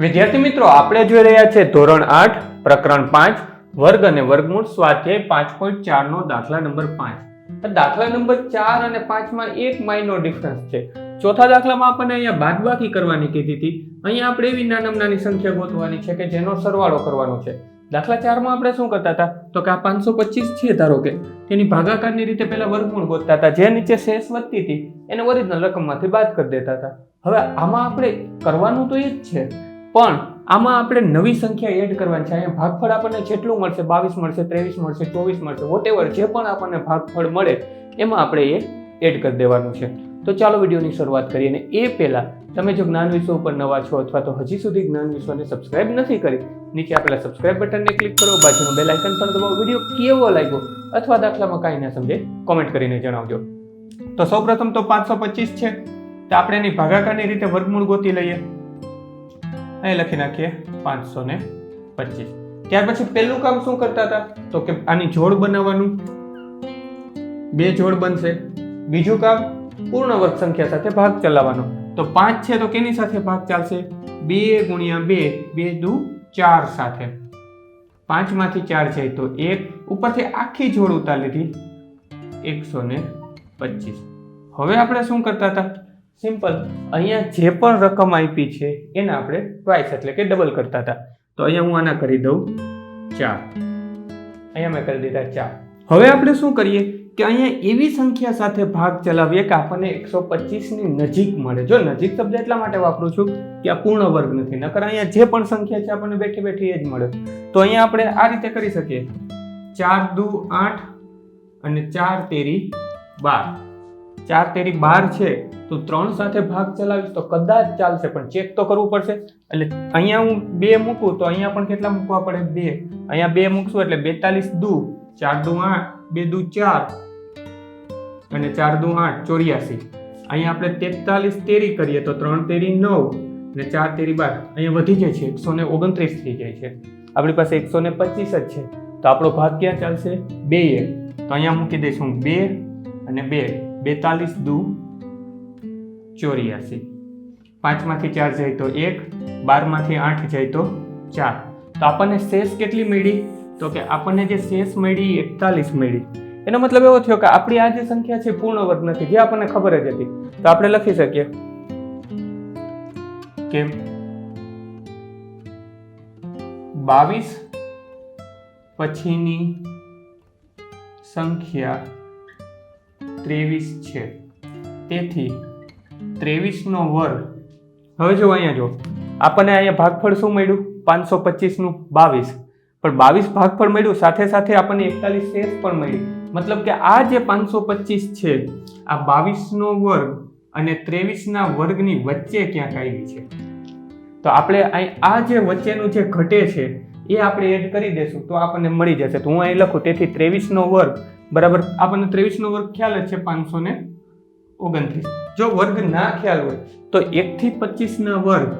વિદ્યાર્થી મિત્રો, આપણે જોઈ રહ્યા છે ધોરણ આઠ, પ્રકરણ પાંચ, વર્ગ અને વર્ગમૂળ સ્વાધ્યાય પાંચ પોઈન્ટ ચાર નો દાખલા નંબર પાંચ. દાખલા નંબર ચાર અને પાંચમાં એક માઇનો ડિફરન્સ છે. ચોથા દાખલામાં આપણને અહીંયા બાદબાકી કરવાની કીધી હતી. અહીંયા આપણે એવી નાનામ નાની સંખ્યા ગોતવાની છે કે જેનો સરવાળો કરવાનો છે. દાખલા ચારમાં આપણે શું કરતા હતા? તો કે આ પાંચસો પચીસ છે ધારો કે. તેની ભાગાકારની રીતે પહેલા વર્ગમૂળ ગોતતા હતા. જે નીચે શેષ વધતી હતી, એને ઓરિજિનલ રકમમાંથી બાદ કરી દેતા હતા. હવે આમાં આપણે કરવાનું તો એ જ છે. પણ આમાં આપણે નવી સંખ્યા એડ કરવાની છે. અહીંયા ભાગફળ આપણને જેટલું મળશે, બાવીસ મળશે, ત્રેવીસ મળશે, ચોવીસ મળશે વોટેવર જે પણ આપણને ભાગફળ મળે, એમાં આપણે એ એડ કરી દેવાનું છે. તો ચાલો વિડીયોની શરૂઆત કરીએ અને એ પહેલાં તમે જો જ્ઞાન વિશ્વ ઉપર નવા છો અથવા તો હજી સુધી જ્ઞાન વિશ્વને સબસ્ક્રાઇબ નથી કરી, નીચે આપેલા સબસ્ક્રાઇબ બટનને ક્લિક કરો, બાજુનું બેલ આઇકન પર દબાવો, વીડિયો કેવો લાગ્યો અથવા દાખલામાં કાંઈ ના સમજે કોમેન્ટ કરીને જણાવજો. તો સૌપ્રથમ તો પાંચસો પચીસ છે. તો આપણે એની ભાગાકારની રીતે વર્ગમૂળ ગોતી લઈએ. અહીં લખી નાખીએ પાંચસો ને પચીસ. ત્યાર પછી પહેલું કામ શું કરતા હતા? તો કે આની જોડ બનાવવાનું. બે જોડ બનશે. બીજું કામ પૂર્ણ વર્ગ સંખ્યા સાથે ભાગ ચલાવવાનો. તો પાંચ છે તો કેની સાથે ભાગ ચાલશે? બે ગુણ્યા બે બે દુ ચાર સાથે. પાંચમાંથી ચાર જાય તો એક. ઉપરથી આખી જોડ ઉતાર લીધી. એકસો ને પચીસ. હવે આપણે શું કરતા હતા? સિમ્પલ અહીંયા જે પણ રકમ આપી છે, એને આપણે ટ્વાઇસ એટલે કે ડબલ કરતા હતા. તો અહીંયા હું આના કરી દઉં ચાર. અહીંયા મેં કરી દીધા ચાર. હવે આપણે શું કરીએ કે અહીંયા એવી સંખ્યા સાથે ભાગ ચલાવીએ કે આપણને એકસો પચીસની નજીક મળે. જો નજીક શબ્દ એટલા માટે વાપરું છું કે આ પૂર્ણ વર્ગ નથી, નકર અહીંયા જે પણ સંખ્યા છે આપણને બેઠી બેઠી એ જ મળે. તો અહીંયા આપણે આ રીતે કરી શકીએ. ચાર દુ આઠ અને ચાર તેરી બાર. ચાર તેરી બાર છે. તો ત્રણ સાથે ભાગ ચલાવીશ તો કદાચ ચાલશે, પણ ચેક તો કરવું પડશે. એટલે અહીંયા હું બે મૂકું તો અહીંયા પણ કેટલા મૂકવા પડે? બે. અહીંયા બે મૂકશું એટલે બેતાલીસ દુ, ચાર દુ આઠ, બે દુ ચાર અને ચાર દુ આઠ, ચોર્યાસી. અહીંયા આપણે તેતાલીસ તેરી કરીએ તો ત્રણ તેરી નવ અને ચાર તેરી બાર. અહીંયા વધી જાય છે, એકસો ને ઓગણત્રીસ થઈ જાય છે. આપણી પાસે એકસો ને પચીસ જ છે. તો આપણો ભાગ ક્યાં ચાલશે? બે. તો અહીંયા મૂકી દઈશું બે અને બે. બેતાલીસ દુ ચોર્યાસી. પાંચમાંથી ચાર જાય તો એક, બારમાંથી આઠ જાય તો ચાર. તો આપણને શેષ કેટલી મળી? તો કે આપણને જે શેષ મળી એકતાલીસ મળી. એનો મતલબ એવો થયો કે આપણી આ જે સંખ્યા છે પૂર્ણ વર્ગ નથી, જે આપણને ખબર જ હતી. તો આપણે લખી શકીએ. કે બાવીસ પછીની સંખ્યા ત્રેવીસ છે. તેથી ત્રેવીસનો વર્ગ. હવે જો અહીંયા જો, આપણને અહીંયા ભાગફળ શું મળ્યું? પાંચસો પચીસનું બાવીસ. પણ બાવીસ ભાગફળ મળ્યું, સાથે સાથે આપણને એકતાલીસ શેષ પણ મળી મતલબ કે આ જે પાંચસો પચીસ છે, આ બાવીસનો વર્ગ અને ત્રેવીસના વર્ગની વચ્ચે ક્યાંક આવી છે. તો આપણે અહીં આ જે વચ્ચેનું જે ઘટે છે, એ આપણે એડ કરી દેશું તો આપણને મળી જશે. તો હું અહીં લખું, તેથી ત્રેવીસનો વર્ગ, બરાબર? આપણને ત્રેવીસનો વર્ગ ખ્યાલ જ છે પાંચસો ને ઓગણત્રીસ. જો વર્ગ ના ખ્યાલ હોય, તો એકથી પચીસના વર્ગ,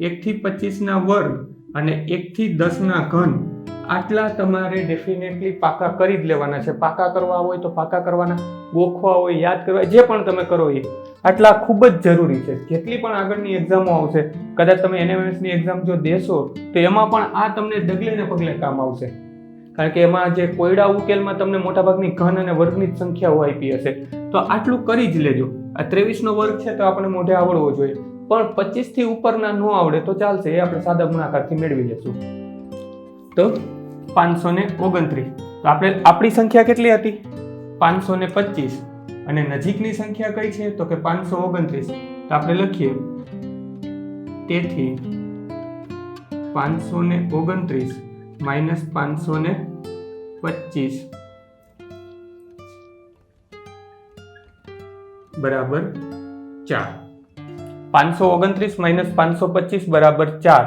એકથી પચીસના વર્ગ અને એકથી દસના ઘન, આટલા તમારે ડેફિનેટલી પાકા કરી જ લેવાના છે. પાકા કરવા હોય તો પાકા કરવાના, ગોખવા હોય, યાદ કરવા, જે પણ તમે કરો એ. આટલા ખૂબ જ જરૂરી છે. જેટલી પણ આગળની એક્ઝામો આવશે, કદાચ તમે એનએમએસની એક્ઝામ જો દેશો, તો એમાં પણ આ તમને ડગલે ને પગલે કામ આવશે. કારણ કે એમાં જે કોયડા ઉકેલમાં તમને મોટાભાગની ઘન અને વર્ગની જ સંખ્યાઓ આપી હશે. તો આટલું કરી જ લેજો. આ ત્રેવીસનો વર્ગ છે તો આપણે મોઢે આવડવો જોઈએ. પણ પચીસથી ઉપરના ન આવડે તો ચાલશે, એ આપણે સાદા ગુણાકારથી મેળવી લેશું. તો પાંચસો ને ઓગણત્રીસ. તો આપણે આપણી સંખ્યા કેટલી હતી? પાંચસો ને પચીસ. અને નજીકની સંખ્યા કઈ છે? તો કે પાંચસો ઓગણત્રીસ. તો આપણે લખીએ. તેથી પાંચસો ને ઓગણત્રીસ માઇનસ પાંચસો ને પચીસ. બરાબર ચાર. પાંચસો ઓગણત્રીસ માઇનસ પાંચસો પચીસ બરાબર ચાર.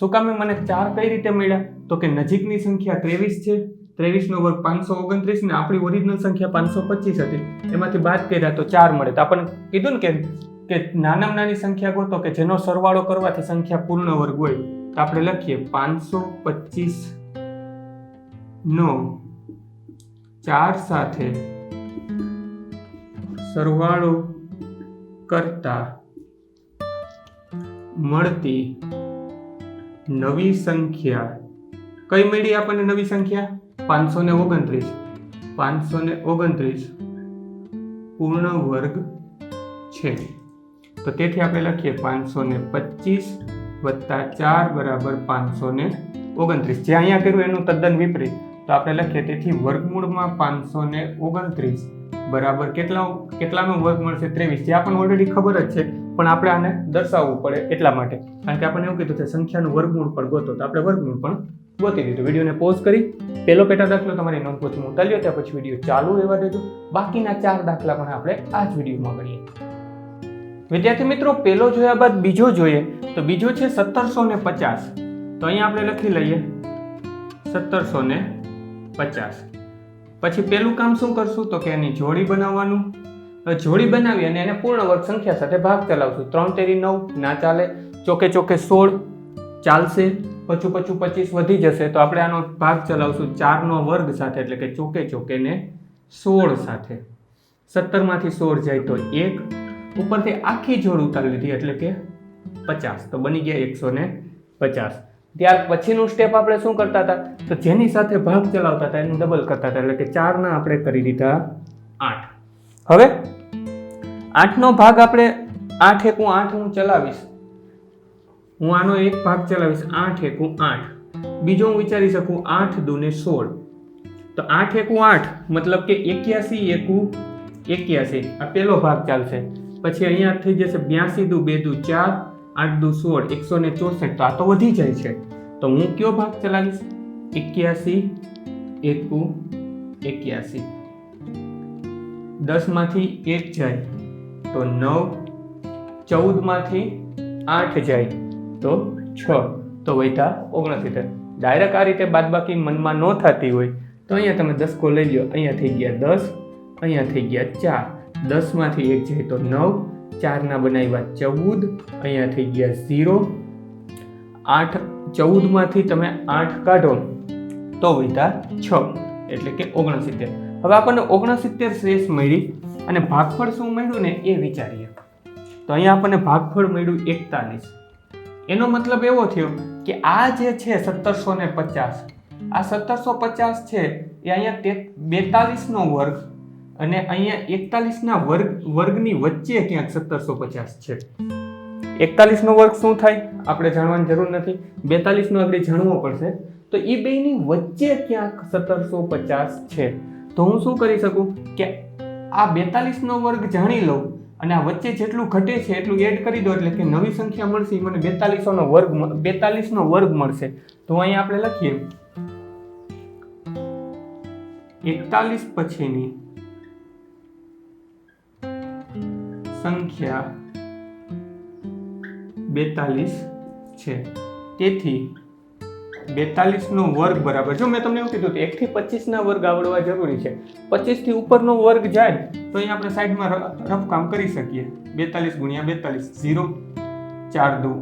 શું કામે મને ચાર કઈ રીતે મળ્યા? તો કે નજીકની સંખ્યા ત્રેવીસ છે. ત્રેવીસનો વર્ગ પાંચસો ઓગણત્રીસ ને આપણી ઓરિજિનલ સંખ્યા પાંચસો પચીસ હતી. એમાંથી બાદ કર્યા તો ચાર મળે. તો આપણને કીધું ને કે કે નાનામાં નાની સંખ્યા ગોતો કે જેનો સરવાળો કરવાથી સંખ્યા પૂર્ણ વર્ગ હોય. તો આપણે લખીએ પાંચસો પચીસ નો ચાર સાથે સરવાળો કરતા મળતી નવી સંખ્યા કઈ મળી આપણને નવી સંખ્યા? પાંચસો ને ઓગણત્રીસ. પાંચસો ને ઓગણત્રીસ પૂર્ણ વર્ગ છે. તો તેથી આપણે લખીએ પાંચસો ને પચીસ વત્તા ચાર બરાબર પાંચસો ને ઓગણત્રીસ. જે અહીંયા કર્યું એનું તદ્દન વિપરીત. તો આપણે લખીએ, તેથી વર્ગમૂળમાં પાંચસો ને ઓગણત્રીસ બરાબર કેટલા કેટલાનો વર્ગ મળશે? ત્રેવીસ. જે આપણને ઓલરેડી ખબર જ છે, પણ આપણે આને દર્શાવવું પડે એટલા માટે. કારણ કે આપણને એવું કીધું છે, સંખ્યાનું વર્ગમૂળ પણ ગોતો, તો આપણે વર્ગમૂળ પણ ગોતી દીધું વિડીયોને પોઝ કરી પહેલો પેટા દાખલો તમારી નોંધપોથી હું ઉતાર્યો ત્યાં પછી વીડિયો ચાલુ રહેવા દેજો. બાકીના ચાર દાખલા પણ આપણે આ જ વિડીયોમાં ગણીએ વિદ્યાર્થી મિત્રો પહેલો જોયા બાદ બીજો જોઈએ, તો બીજો છે સત્તરસો ને પચાસ. તો અહીંયા આપણે લખી લઈએ. સત્તરસો ને પચાસ. પછી પેલું કામ શું કરશું? તો કે એની જોડી બનાવવાનું. જોડી બનાવી અને એને પૂર્ણ વર્ગ સંખ્યા સાથે ભાગ ચલાવશું. ત્રણ તેરી નવ, ના ચાલે. ચોકે ચોકે સોળ, ચાલશે. પછી પછું પચીસ વધી જશે. તો આપણે આનો ભાગ ચલાવશું ચારનો વર્ગ સાથે, એટલે કે ચોકે ચોકે ને સોળ સાથે. સત્તરમાંથી સોળ જાય તો એક. ઉપરથી આખી જોડ ઉતારી લીધી, એટલે કે પચાસ. તો બની ગયા એકસો ને પચાસ. ત્યાર પછીનું સ્ટેપ આપણે શું કરતા હતા? તો જેની સાથે ભાગ ચલાવતા હતા, એનું ડબલ કરતા હતા, એટલે કે ચારના આપણે કરી દીધા આઠ. હવે આઠનો ભાગ આપણે આઠ એકું આઠ હું ચલાવીશ. હું આનો એક ભાગ ચલાવીશ, આઠ એકું આઠ. બીજો હું વિચારી શકું આઠ દુને સોળ. તો આઠ એકું આઠ, મતલબ કે એક્યાસી એકું એક્યાસી. આ પેલો ભાગ ચાલશે. પછી અહીંયા થઈ જશે બ્યાસી દુ બે દુ ચાર આઠ દુ સોળ, એકસો ને ચોસઠ, તો આ તો વધી જાય છે. તો હું કયો ભાગ ચલાવીશ? એક્યાસી, એકુ, એક્યાસી. દસમાંથી એક જાય, તો નવ. ચૌદમાંથી આઠ જાય, તો છ. તો વૈધા ઓગણસિત્તેર. ડાયરેક્ટ આ રીતે બાદબાકી મનમાં ન થતી હોય, તો અહીંયા તમે દસકો લઈ લો અહીંયા થઈ ગયા દસ, અહીંયા થઈ ગયા ચાર. દસમાંથી એક જાય, તો નવ. ચારના બનાવ્યા ચૌદ, અહીંયા થઈ ગયા ઝીરો. આઠ, ચૌદમાંથી તમે આઠ કાઢો તો વૈધા છ, એટલે કે ઓગણસિત્તેર. હવે આપણને ઓગણસિત્તેર શેષ મળી અને ભાગફળ શું મળ્યું ને એ વિચારીએ. તો અહીંયા આપણને ભાગફળ મળ્યું એકતાલીસ. એનો મતલબ એવો થયો કે આ જે છે સત્તરસો ને પચાસ, આ સત્તરસો પચાસ છે એ અહીંયા બેતાલીસનો વર્ગ અને અહીંયા એકતાલીસના વર્ગ, વર્ગની વચ્ચે ક્યાંક સત્તરસો પચાસ છે. એકતાલીસનો વર્ગ શું થાય? આપણે જાણવાની જરૂર નથી. બેતાલીસનો આપણે જાણવો પડશે. તો એ બેની વચ્ચે ક્યાંક સત્તરસો પચાસ છે. તો હું શું કરી શકું? કે આ બેતાલીસનો વર્ગ જાણી લઉં અને આ વચ્ચે જેટલું ઘટે છે એટલું એડ કરી દો એટલે કે નવી સંખ્યા મળશે મને બેતાલીસોનો વર્ગ બેતાલીસનો વર્ગ મળશે. તો અહીંયા આપણે લખીએ. એકતાલીસ પછીની સંખ્યા બેતાલીસ છે. તેથી બેતાલીસનો વર્ગ બરાબર, જો મેં તમને એવું કીધું હતું એકથી પચીસના વર્ગ આવડવા જરૂરી છે, પચીસથી ઉપરનો વર્ગ જાય, તો અહીં આપણે સાઈડમાં રફ કામ કરી શકીએ. બેતાલીસ ગુણ્યા બેતાલીસ, ઝીરો, ચાર દુ,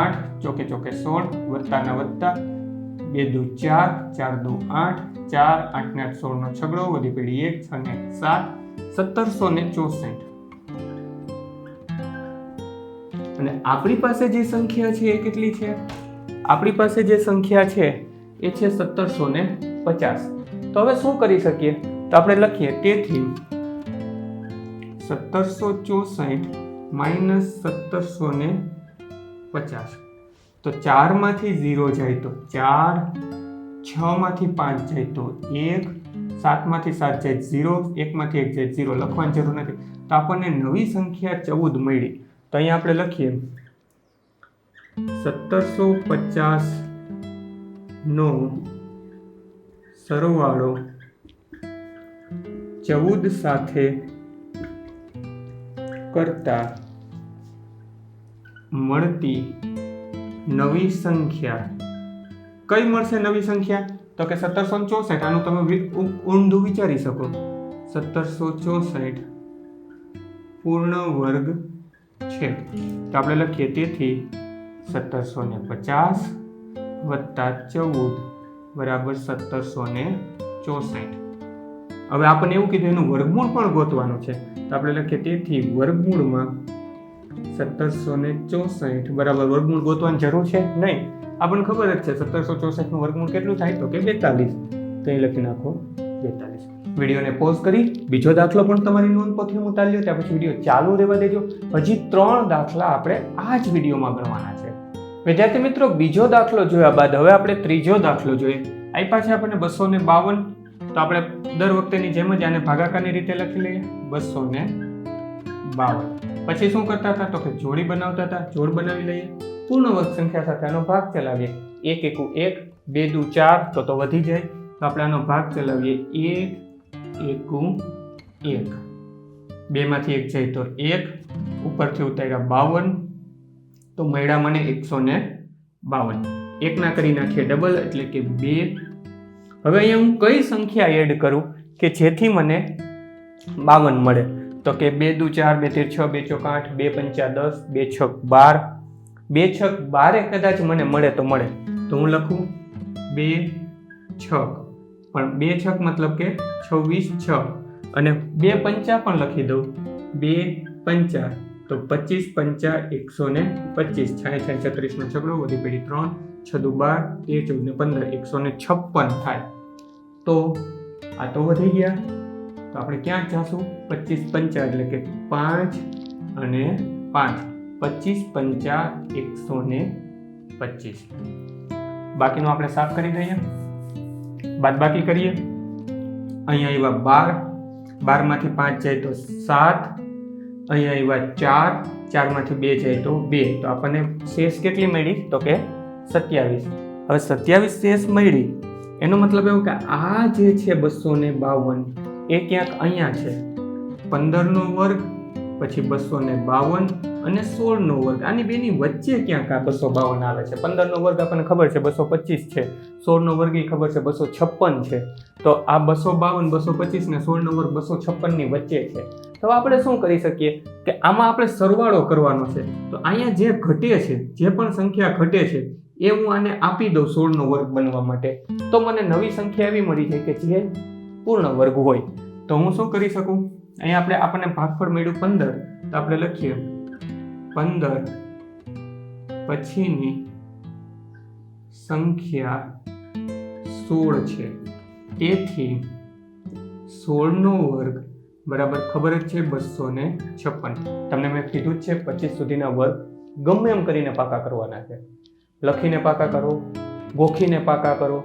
આઠ, ચોકે ચોકે સોળ, વત્તાના વત્તા, બે દુ, ચાર ચાર દુ, આઠ, ચાર આઠ સોળનો છગડો, વધી પેઢી એક, છ ને સાત, સત્તરસો ને ચોસઠ. અને આપણી પાસે જે સંખ્યા છે એ કેટલી છે? આપણી પાસે જે સંખ્યા છે એ છે સત્તરસો ને પચાસ. તો હવે શું કરી શકીએ? તો આપણે લખીએ તેથી સત્તરસો ચોસઠ માઇનસ સત્તરસો ને પચાસ. તો ચારમાંથી ઝીરો જાય તો ચાર છ માંથી પાંચ જાય તો એક, સાતમાંથી સાત જાય ઝીરો, એકમાંથી એક જાય ઝીરો. લખવાની જરૂર નથી. તો આપણને નવી સંખ્યા ચૌદ મળી. તો અહીંયા આપણે લખીએ. સત્તરસો પચાસ નો સરવાળો ચૌદ સાથે કરતા મળતી નવી સંખ્યા. કઈ મળશે નવી સંખ્યા? તો કે સત્તરસો ચોસઠ. આનું તમે ઊંધું વિચારી શકો. સત્તરસો ચોસઠ પૂર્ણ વર્ગ છે. તો આપણે લખીએ તેથી સત્તરસો ને પચાસ વત્તા ચૌદ બરાબર સત્તરસો ને ચોસઠ. હવે આપણને એવું કીધું એનું વર્ગમૂળ પણ ગોતવાનું છે. તો આપણે લખીએ તેથી વર્ગમૂળમાં સત્તરસો ને ચોસઠ બરાબર વર્ગમૂળ ગોતવાની જરૂર છે? નહીં. આપણને ખબર જ છે, સત્તરસો ચોસઠનું વર્ગમૂળ કેટલું થાય? તો કે બેતાલીસ. તો એ લખી નાખો બેતાલીસ. વિડીયોને પોઝ કરી, બીજો દાખલો પણ તમારી નોંધપોથી ઉતારી લો ત્યાં પછી વીડિયો ચાલુ રહેવા દેજો. હજી ત્રણ દાખલા આપણે આ જ વિડીયોમાં ગણવાના છે. વિદ્યાર્થી મિત્રો, બીજો દાખલો જોયા બાદ હવે આપણે ત્રીજો દાખલો જોઈએ. આપ્યા છે આપણને બસો ને બાવન, તો આપણે દર વખતેની જેમ જ આને ભાગાકારની રીતે લખી લઈએ. બસો ને બાવન. પછી શું કરતા હતા? તો કે જોડી બનાવતા હતા. જોડ બનાવી લઈએ. પૂર્ણ વર્ગ સંખ્યા સાથે આનો ભાગ ચલાવીએ. એક એકુ એક, બે દુ ચાર, તો તો વધી જાય. તો આપણે આનો ભાગ ચલાવીએ. એક એકુ એક. બેમાંથી એક જાય તો એક. ઉપરથી ઉતાર્યા બાવન. તો મળ્યા મને એકસો ને બાવન. એકના કરી નાખીએ ડબલ એટલે કે બે. હવે અહીંયા હું કઈ સંખ્યા એડ કરું કે જેથી મને બાવન મળે? તો કે બે દુ ચાર, બે તેર, છ, બે ચોક આઠ, બે પંચા દસ, બે છક બાર. બે છક બારે કદાચ મને મળે તો મળે. તો હું લખું? બે છક. પણ બે છક મતલબ કે છવ્વીસ છ. અને બે પંચા પણ લખી દઉં. બે પંચા, તો પચીસ પંચા એકસો ને પચીસ. છાય છાય, છત્રીસનો છગડો વધી પેઢી ત્રણ, છ દુ બાર તેર ચૌદ ને પંદર, એકસો ને છપ્પન થાય. તો આ તો વધી ગયા. તો આપણે ક્યાં જાશું? પચીસ પંચા એટલે કે પાંચ અને પાંચ. પચીસ પંચા એકસો ને પચીસ. બાકીનું આપણે સાફ કરી દઈએ. બાદ બાકી કરીએ. અહીંયા આવ્યા બાર. બારમાંથી પાંચ જાય તો સાત. અહીંયા આવ્યા ચાર. ચારમાંથી બે જાય તો બે. તો આપણને શેષ કેટલી મળી? તો કે સત્યાવીસ. હવે સત્યાવીસ શેષ મળી. એનો મતલબ એવો કે આ જે છે બસો ને બાવન, એ ક્યાંક અહીંયા છે. પંદરનો વર્ગ, પછી બસો ને બાવન અને સોળનો વર્ગ. આની બેની વચ્ચે ક્યાંક આ બસો બાવન આવે છે? પંદરનો વર્ગ આપણને ખબર છે, બસો પચીસ છે. સોળનો વર્ગ એ ખબર છે, બસો છપ્પન છે. તો આ બસો બાવન, બસો પચીસ ને સોળનો વર્ગ બસો છપ્પનની વચ્ચે છે. તો આપણે શું કરી શકીએ? કે આમાં આપણે સરવાળો કરવાનો છે. તો અહીંયા જે ઘટે છે, જે પણ સંખ્યા ઘટે છે, એ હું આને આપી દઉં સોળનો વર્ગ બનવા માટે. તો મને નવી સંખ્યા એવી મળી જાય કે જે પૂર્ણ વર્ગ હોય. તો હું શું કરી શકું? અહીંયા આપણે આપણને ભાગફળ મળ્યું પંદર. તો આપણે લખીએ પંદર પછીની સંખ્યા સોળ છે. તેથી સોળનો વર્ગ બરાબર ખબર જ છે બસો ને છપ્પન. તમને મેં કીધું જ છે પચીસ સુધીના વર્ગ ગમે એમ કરીને પાકા કરવાના છે. લખીને પાકા કરો, ગોખીને પાકા કરો,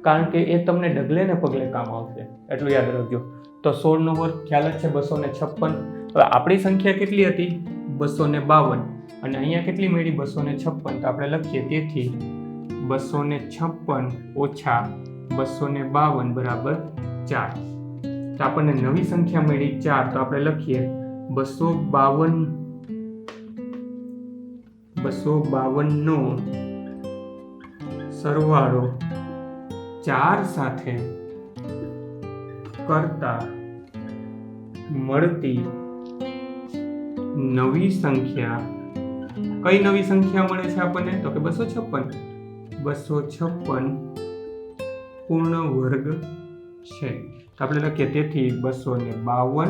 કારણ કે એ તમને ડગલે ને પગલે કામ આવશે. એટલું યાદ રાખજો. તો સોળનો વર્ગ ખ્યાલ જ છે બસો ને છપ્પન. હવે આપણી સંખ્યા કેટલી હતી? બસો ને બાવન અને અહીંયા કેટલી મળી? બસો ને છપ્પન. તો આપણે લખીએ તેથી. બસો ને છપ્પન ઓછા બસો ને બાવન બરાબર ચાર. તો આપણને નવી સંખ્યા મળી ચાર. તો આપણે લખીએ. બસો બાવન બસો બાવનનો સરવાળો ચાર સાથે કરતા મળતી નવી સંખ્યા. કઈ નવી સંખ્યા મળે છે આપણને? તો કે બસો છપ્પન. બસો છપ્પન પૂર્ણ વર્ગ છે. તો આપણે લખીએ, તેથી બસો ને બાવન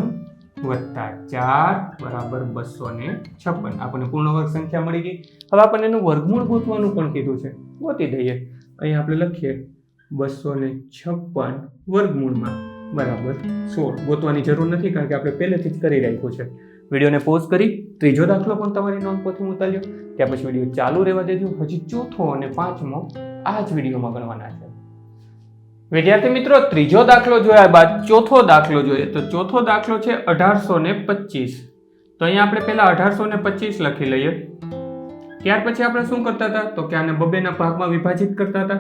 વત્તા ચાર બરાબર બસો ને છપ્પન. આપણને પૂર્ણ વર્ગ સંખ્યા મળી ગઈ. હવે આપણને એનું વર્ગમૂળ ગોતવાનું પણ કીધું છે. ગોતી દઈએ. અહીં આપણે લખીએ, બસો ને છપ્પન વર્ગમૂળમાં બરાબર સોળ. ગોતવાની જરૂર નથી કારણ કે આપણે પહેલેથી જ કરી રાખ્યું છે. વિડીયોને પોઝ કરી, ત્રીજો દાખલો પણ તમારી નોંધપોથી ઉતાર્યો ત્યાર પછી વીડિયો ચાલુ રહેવા દેજો. હજી ચોથો અને પાંચમો આ જ વિડીયોમાં ગણવાના છે. વિદ્યાર્થી મિત્રો, ત્રીજો દાખલો જોયા બાદ ચોથો દાખલો જોઈએ. તો ચોથો દાખલો છે અઢારસો ને પચીસ. તો અહીંયા આપણે પહેલા અઢારસો ને પચીસ લખી લઈએ. ત્યાર પછી આપણે શું કરતા હતા? તો કે આને બબેના ભાગમાં વિભાજિત કરતા હતા.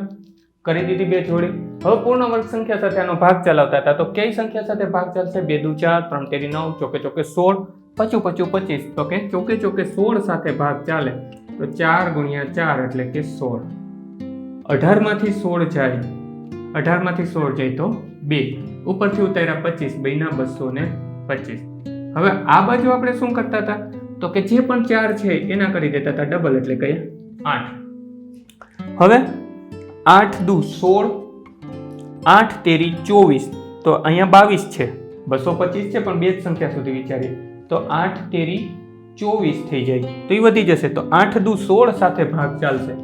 કરી દીધી બે જોડી. હવે પૂર્ણ વર્ગ સંખ્યા સાથે આનો ભાગ ચલાવતા હતા. તો કઈ સંખ્યા સાથે ભાગ ચાલશે? બે દુ ચાર, ત્રણ તેરી નવ, ચોકે ચોકે સોળ. પચું પચું પચીસ. તો કે ચોકે ચોકે સોળ સાથે ભાગ ચાલે. તો ચાર ગુણ્યા ચાર એટલે કે સોળ. અઢારમાંથી સોળ જાય. અઢારમાંથી સોળ જાય તો બે. ઉપરથી ઉતાર્યા પચીસ, બેના બસો ને પચીસ. હવે આ બાજુ આપણે શું કરતા હતા? તો કે જે પણ ચાર છે એના કરી દેતા હતા ડબલ એટલે કહીએ આઠ. હવે આઠ દુ સોળ, આઠ તેરી ચોવીસ. તો અહીંયા બાવીસ છે. બસો પચીસ છે પણ બે જ સંખ્યા સુધી વિચારીએ. તો આઠ તેરી ચોવીસ થઈ જાય. તો એ વધી જશે. તો આઠ દુ સોળ સાથે ભાગ ચાલશે.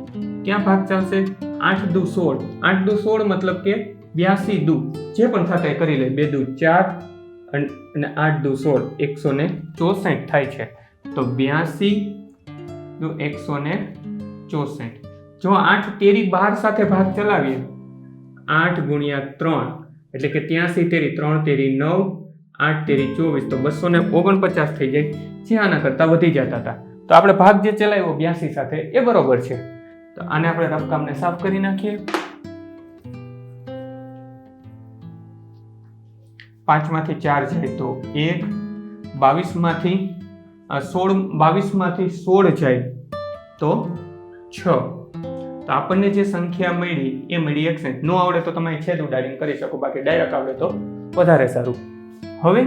ક્યાં ભાગ ચાલશે? આઠ દુ સોળ. આઠ દુ સોળ મતલબ કે બ્યાસી દુ. જે પણ થતા એ કરી લે, બે દુ ચાર અને આઠ દુ સોળ, એકસો ને ચોસઠ થાય છે. તો બ્યાસી દુ એકસો ને ચોસઠ. જો આઠ તેરી બાર સાથે ભાગ ચલાવીએ, આઠ ગુણ્યા ત્રણ, એટલે કે ત્યાંસી તેરી, ત્રણ તેરી નવ આઠ તેરી ચોવીસ તો બસો ને ઓગણપચાસ થઈ જાય. જે આના કરતાં વધી જતા હતા. તો આપણે ભાગ જે ચલાવ્યો બ્યાસી સાથે એ બરોબર છે. તો આને આપણે રફકામને સાફ કરી નાખીએ. પાંચમાંથી ચાર જાય તો એક, બાવીસમાંથી સોળ બાવીસમાંથી સોળ જાય તો છ. તો આપણને જે સંખ્યા મળી એ મળી એકસઠ નો આવડે તો તમે છેદ ઉડાડીને કરી શકો, બાકી ડાયરેક્ટ આવડે તો વધારે સારું. હવે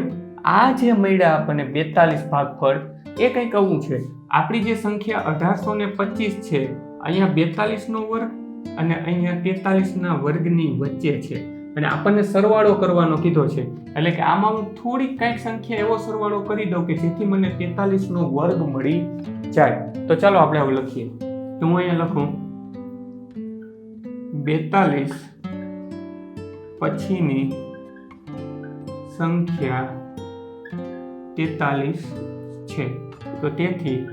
આ જે મળ્યા આપણને બેતાલીસ ભાગફળ એ કંઈક આવું છે. આપણી જે સંખ્યા અઢારસો ને પચીસ છે, અહીંયા બેતાલીસનો વર્ગ અને અહીંયા તેતાલીસના વર્ગની વચ્ચે છે. અને આપણને સરવાળો કરવાનો કીધો છે. એટલે કે આમાં હું થોડીક કંઈક સંખ્યા એવો સરવાળો કરી દઉં કે જેથી મને તેતાલીસનો વર્ગ મળી જાય. તો ચાલો આપણે હવે લખીએ. તો હું અહીંયા લખું. બેતાલીસ પછીની સંખ્યા તેતાલીસ છે. તો તેથી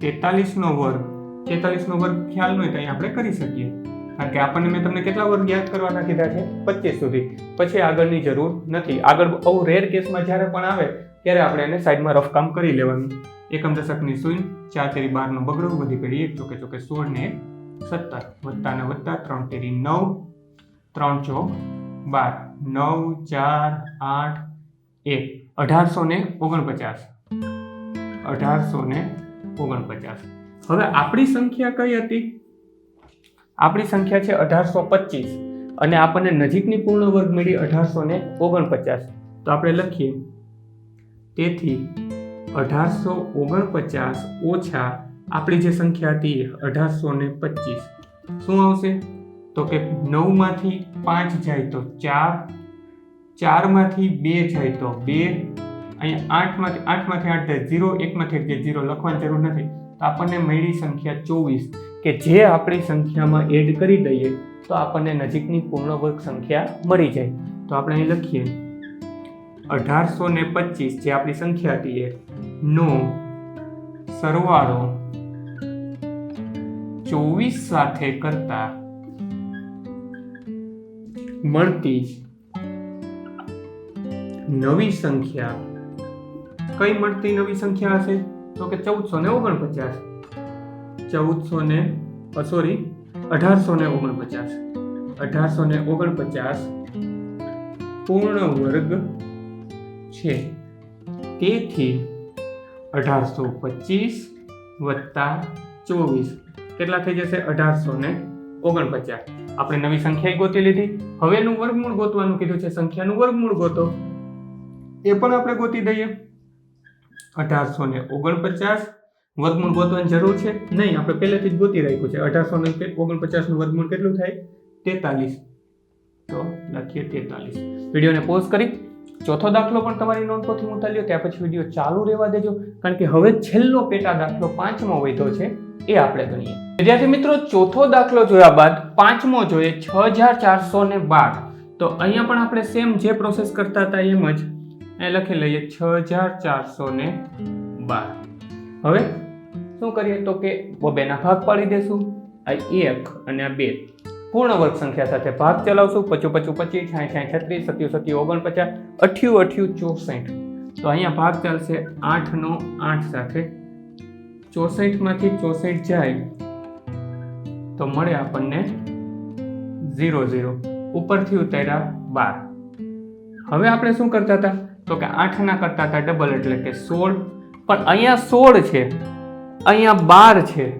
તેતાલીસનો વર્ગ તેતાલીસનો વર્ગ ખ્યાલ ન હોય આપણે કરી શકીએ. કારણ કે આપણને મેં તમને કેટલા વર્ગ યાદ કરવાના કીધા છે? પચીસ સુધી. પછી આગળની જરૂર નથી. આગળ બહુ રેર કેસમાં જ્યારે પણ આવે, ત્યારે આપણે એને સાઈડમાં રફ કામ કરી લેવાનું. એકમ દશકની શૂન્ય, ચાર તેરી બારનો બગડો વધી કરી એક ચોકે ચોકે સોળ ને સત્તર. વત્તા ને વત્તા, ત્રણ તેરી નવ, ત્રણ ચોક બાર. નવ ચાર આઠ એક. અઢારસો ને ઓગણપચાસ. અઢારસો ને ઓગણપચાસ. હવે આપણી સંખ્યા કઈ હતી? આપણી સંખ્યા છે અઢારસો પચીસ અને આપણને નજીકની પૂર્ણ વર્ગ મળી અઢારસો ને ઓગણપચાસ. તો આપણે લખીએ. તેથી અઢારસો ઓગણપચાસ ઓછા આપણી જે સંખ્યા હતી અઢારસો ને પચીસ. શું આવશે? તો કે નવમાંથી પાંચ જાય તો ચાર, ચારમાંથી બે જાય તો બે, અહીંયા આઠમાંથી આઠમાંથી આઠ જાય ઝીરો, એકમાંથી એક જાય ઝીરો, લખવાની જરૂર નથી. તો આપણને મળી સંખ્યા ચોવીસ, કે જે આપણી સંખ્યામાં એડ કરી દઈએ, તો આપણને નજીકની પૂર્ણ વર્ગ સંખ્યા મળી જાય. તો આપણે અહીં લખીએ, અઢારસો ને પચીસ જે આપણી સંખ્યા હતી એ, નો, સરવાળો, ચોવીસ સાથે કરતા મળતી નવી સંખ્યા. કઈ મળતી નવી સંખ્યા હશે? તો કે ચૌદસો ને ઓગણપચાસ. ચૌદસો ને સોરી અઢારસો ને ઓગણપચાસ. અઢારસો ને ઓગણપચાસ પૂર્ણ વર્ગ છે. તેથી અઢારસો પચીસ વત્તા ચોવીસ. કેટલા થઈ જશે? અઢારસો ને ઓગણપચાસ. આપણે નવી સંખ્યા ગોતી લીધી. હવેનું વર્ગમૂળ ગોતવાનું કીધું છે, સંખ્યાનું વર્ગમૂળ ગોતો. એ પણ આપણે ગોતી દઈએ. અઢારસો ને ઓગણપચાસ. વર્ગમૂળ ગોતવાની જરૂર છે? નહીં, આપણે પહેલેથી જ ગોતી રાખ્યું છે. અઢારસો ને ઓગણપચાસનું વર્ગમૂળ કેટલું થાય? તેતાલીસ. તો લખીએ તેતાલીસ. વિડીયોને પોઝ કરી. ચોથો દાખલો પણ તમારી નોંધપોથી ઉતાર્યો ત્યાં પછી વીડિયો ચાલુ રહેવા દેજો. કારણ કે હવે છેલ્લો પેટા દાખલો પાંચમો વધ્યો છે. એ આપણે ગણીએ. વિદ્યાર્થી મિત્રો, ચોથો દાખલો જોયા બાદ પાંચમો જોઈએ, છ હજાર ચારસો ને બાર. તો અહીંયા પણ આપણે સેમ જે પ્રોસેસ કરતા હતા એમ જ એ લખી લઈએ, છ હજાર ચારસો ને બાર. હવે શું કરીએ તો કે બેના ભાગ પાડી દેશું. આ એક અને આ બે. પૂર્ણ વર્ગ સંખ્યા સાથે ભાગ ચલાવશું. પચું પચું પચીસ છાંય છાંય છત્રીસ, સત્યુ સત્યુ ઓગણપચાસ, અઠ્યું અઠ્યું ચોસઠ. તો અહીંયા ભાગ ચાલશે આઠનો આઠ સાથે ચોસઠમાંથી ચોસઠ જાય તો મળે આપણને ઝીરો ઝીરો. ઉપરથી ઉતાર્યા બાર. હવે આપણે શું કરતા હતા? તો કે આઠના કરતા હતા ડબલ એટલે કે સોળ. પણ અહીંયા સોળ છે. અહીંયા બાર છે.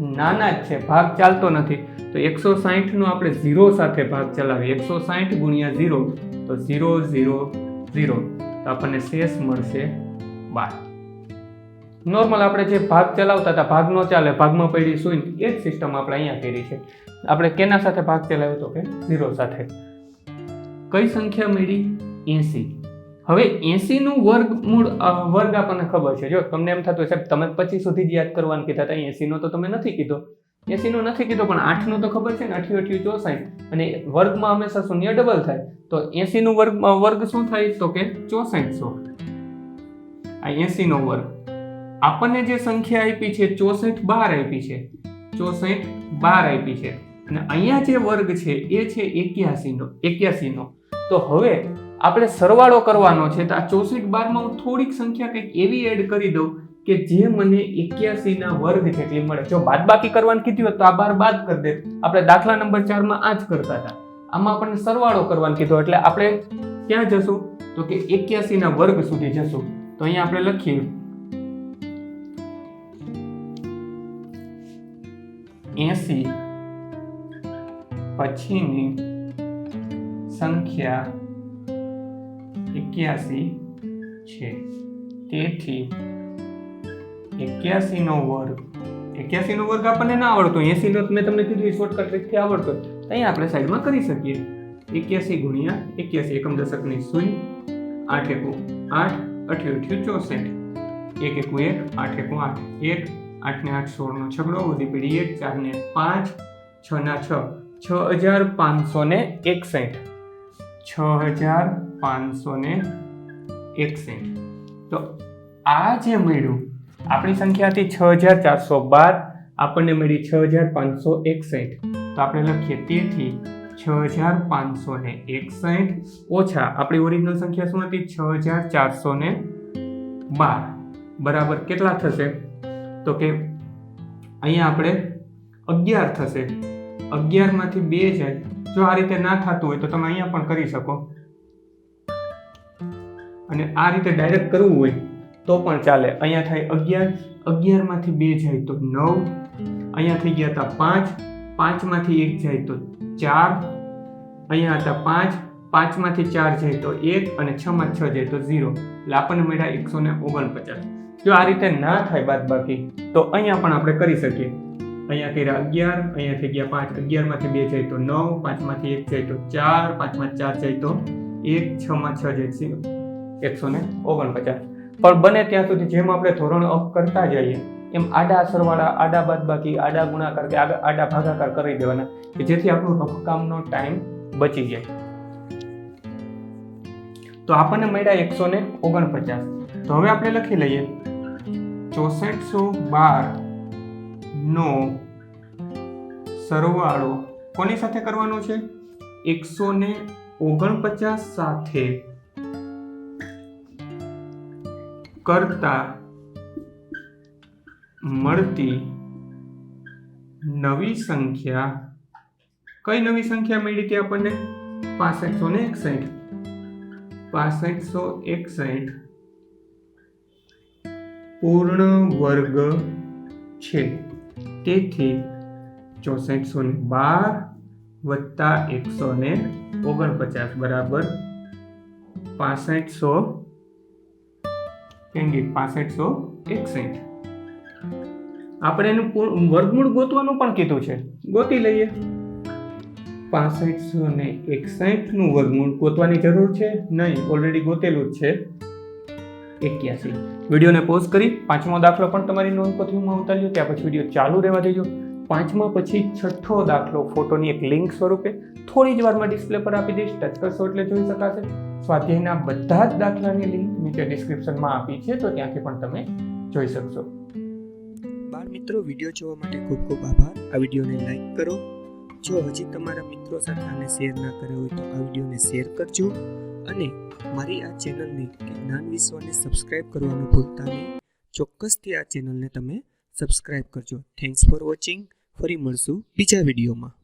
નાના જ છે. ભાગ ચાલતો નથી. તો એકસો સાહીઠનો આપણે ઝીરો સાથે ભાગ ચલાવીએ. એકસો સાહીઠ ગુણ્યા ઝીરો. તો ઝીરો ઝીરો ઝીરો. તો આપણને શેષ મળશે બાર. નોર્મલ આપણે જે ભાગ ચલાવતા હતા, ભાગ નો ચાલે, ભાગમાં પડી સુઈ એ જ સિસ્ટમ આપણે અહીંયા કરી છે. આપણે કેના સાથે ભાગ ચલાવ્યો તો કે ઝીરો સાથે. કઈ સંખ્યા મળી? એસી. હવે એંસીનું વર્ગ મૂળ વર્ગ આપણને ખબર છે. જો તમને એમ થતું સાહેબ તમે પચીસ સુધી જ યાદ કરવાનું કીધા હતા, એંસીનો તો તમે નથી કીધો. એંસીનો નથી કીધો, પણ આઠનો તો ખબર છે ને, અઠ્યું અઠ્યું, ચોસાઠ. અને વર્ગમાં હંમેશા શૂન્ય ડબલ થાય. તો એંસીનું વર્ગ વર્ગ શું થાય? તો કે ચોસાઠસો. આ એંસીનો વર્ગ. આપણને જે સંખ્યા આપી છે, ચોસઠ બાર આપી છે. ચોસઠ બાર આપી છે. અને અહીંયા જે વર્ગ છે, એ છે એક્યાસીનો એક્યાસીનો. તો હવે આપણે સરવાળો કરવાનો છે, તો આ ચોસઠ બારમાં હું થોડીક સંખ્યા કંઈક એવી એડ કરી દઉં કે જે મને એક્યાસીના વર્ગ જેટલી મળે. જો બાદબાકી કરવાનું કીધું હોત તો આ બાર બાદ કરી દે. આપણે દાખલા નંબર ચારમાં આ જ કરતા હતા. આમાં આપણને સરવાળો કરવાનું કીધો, એટલે આપણે ક્યાં જશું? તો કે એક્યાસીના વર્ગ સુધી જશું. તો અહીંયા આપણે લખીએ. એસી પછીની સંખ્યા એક્યાસી છે. તેથી એક્યાસી નો વર્ગ એક્યાસી નો વર્ગ આપણને ના આવડતો. એસી નો મેં તમને કીધું શોર્ટકટ ટ્રીકથી આવડતો અહીં આપણે સાઈડમાં કરી શકીએ. એક્યાસી ગુણ્યા એક્યાસી, એકમ દશકની શૂન્ય આઠ એકુ આઠ અઠ્યું અઠ્યું ચોસઠ. એક એકુ એક, આઠ એકુ આઠ. એક આઠ ને આઠ, સોળનો છગડો વધી પડી એક ચાર ને પાંચ, છના છ. છ હજાર પાંચસો ને એકસઠ. છ હજાર પાંચસો ને એકસઠ. તો આ જે મળ્યું, આપણી સંખ્યા હતી છ હજાર ચારસો બાર, આપણને મળી છ હજાર પાંચસો એકસઠ. તો આપણે લખીએ તેથી છ હજાર પાંચસો ને એકસઠ ઓછા આપણી ઓરિજિનલ સંખ્યા શું હતી? છ હજાર ચારસો ને બાર. બરાબર કેટલા થશે? તો કે અહીંયા આપણે અગિયાર થશે. અગિયારમાંથી બે જાય જો આ રીતે ના થતું હોય તો તમે અહીંયા પણ કરી શકો. અને આ રીતે ડાયરેક્ટ કરવું હોય તો પણ ચાલે. અહીંયા થાય અગિયાર, અગિયારમાંથી બે જાય તો નવ, અહીંયા થઈ ગયા હતા પાંચ, પાંચમાંથી એક જાય તો ચાર, અહીંયા હતા પાંચ, પાંચમાંથી ચાર જાય તો એક અને છમાં છ જાય તો ઝીરો. એટલે આપણને મળ્યા એકસો ને ઓગણપચાસ. જો આ રીતે ના થાય બાદ બાકી તો અહીંયા પણ આપણે કરી શકીએ. અહીંયા કર્યા અગિયાર, અહીંયા થઈ ગયા પાંચ. અગિયારમાંથી બે જાય તો નવ, પાંચમાંથી એક જાય તો ચાર, પાંચમાં ચાર જાય તો એક છ જાય છે એકસો ને ઓગણપચાસ. પણ બને ત્યાં સુધી જેમ આપણે ધોરણ અપ કરતા જઈએ, એમ આડા સરવાળા આડા બાદબાકી, આડા ગુણાકાર કે આડા ભાગાકાર કરી દેવાના, કે જેથી આપણું રફકામનો ટાઈમ બચી જાય. તો આપણને મળ્યા એકસો ને ઓગણપચાસ. તો હવે આપણે લખી લઈએ. ચોસઠસો બાર નો સરવાળો કોની સાથે કરવાનો છે? એકસો ને ઓગણપચાસ સાથે કરતા મળતી નવી સંખ્યા કઈ નવી સંખ્યા મળી હતી આપણને? પાસઠસો ને એકસઠ. પાસઠસો એકસઠ પૂર્ણ વર્ગ છે. તેથી ચોસઠસો ને બાર વત્તા એકસો ને ઓગણપચાસ બરાબર પાસઠસો કેંગી પાસઠસો એકસઠ. આપણે એનું પૂર્ણ- વર્ગમૂળ ગોતવાનું પણ કીધું છે. ગોતી લઈએ. પાસઠસો ને એકસઠનું વર્ગમૂળ ગોતવાની જરૂર છે? નહીં ઓલરેડી ગોતેલું જ છે. એક્યાસી. વિડીયોને પોઝ કરી, પાંચમો દાખલો પણ તમારી નોંધપોથીમાં ઉતાર્યો ત્યાં પછી વીડિયો ચાલુ રહેવા દેજો. પાંચમા પછી છઠ્ઠો દાખલો, ફોટોની એક લિંક સ્વરૂપે થોડી જ વારમાં ડિસ્પ્લે પર આપી દઈશ ટચ કરશો એટલે જોઈ શકાશે. સ્વાધ્યાયના બધા જ દાખલાની લિંક નીચે ડિસ્ક્રિપ્શનમાં આપી છે, તો ત્યાંથી પણ તમે જોઈ શકશો. બાળ મિત્રો, વીડિયો જોવા માટે ખૂબ ખૂબ આભાર. આ વિડીયોને લાઈક કરો જો હજી તમારા મિત્રો સાથે આને શેર ના કર્યો હોય તો આ વિડીયોને શેર કરજો અને મારી આ ચેનલને જ્ઞાન વિશ્વને સબસ્ક્રાઇબ કરવાનું ભૂલતા નહીં. ચોક્કસથી આ ચેનલને તમે સબસ્ક્રાઇબ કરજો. થેન્ક્સ ફોર વોચિંગ ફરી મળશું બીજા વિડીયોમાં